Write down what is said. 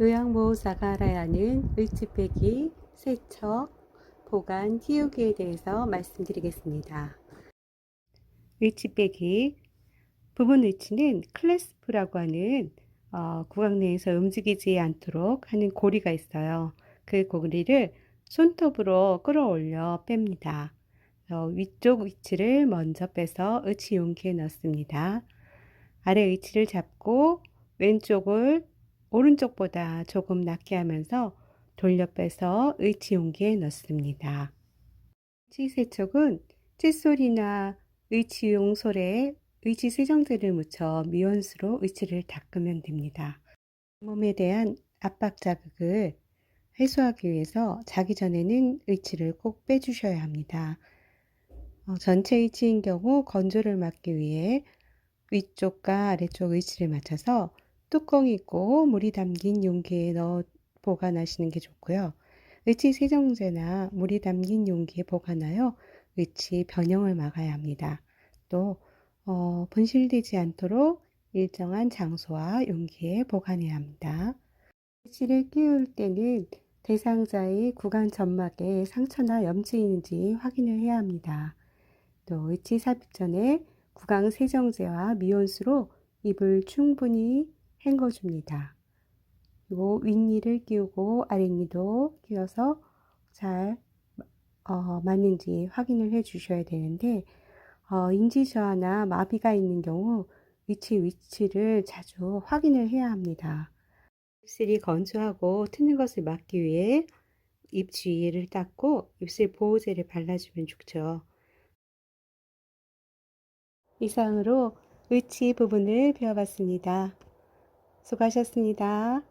요양보호사가 알아야 하는 의치 빼기, 세척, 보관, 띄우기에 대해서 말씀드리겠습니다. 의치 빼기 부분 의치는 클래스프라고 하는 어, 구강 내에서 움직이지 않도록 하는 고리가 있어요. 그 고리를 손톱으로 끌어올려 뺍니다. 어, 위쪽 위치를 먼저 빼서 의치 용기에 넣습니다. 아래 의치를 잡고 왼쪽을 오른쪽보다 조금 낮게 하면서 돌려 빼서 의치 용기에 넣습니다. 의치 세척은 칫솔이나 의치용 솔에 의치 세정제를 묻혀 미온수로 의치를 닦으면 됩니다. 몸에 대한 압박 자극을 해소하기 위해서 자기 전에는 의치를 꼭 빼주셔야 합니다. 어, 전체 의치인 경우 건조를 막기 위해 위쪽과 아래쪽 의치를 맞춰서 뚜껑이 있고 물이 담긴 용기에 넣어 보관하시는 게 좋고요. 의치 세정제나 물이 담긴 용기에 보관하여 의치 변형을 막아야 합니다. 또 어, 분실되지 않도록 일정한 장소와 용기에 보관해야 합니다. 의치를 끼울 때는 대상자의 구강 점막에 상처나 염증이 있는지 확인을 해야 합니다. 또 의치 삽입 전에 구강 세정제와 미온수로 입을 충분히 헹궈줍니다. 그리고 윗니를 끼우고 아랫니도 끼워서 잘 어, 맞는지 확인을 해 주셔야 되는데 어, 인지 저하나 마비가 있는 경우 위치 위치를 자주 확인을 해야 합니다. 입술이 건조하고 트는 것을 막기 위해 입 주위를 닦고 입술 보호제를 발라주면 좋죠. 이상으로 의치 부분을 배워봤습니다. 수고하셨습니다.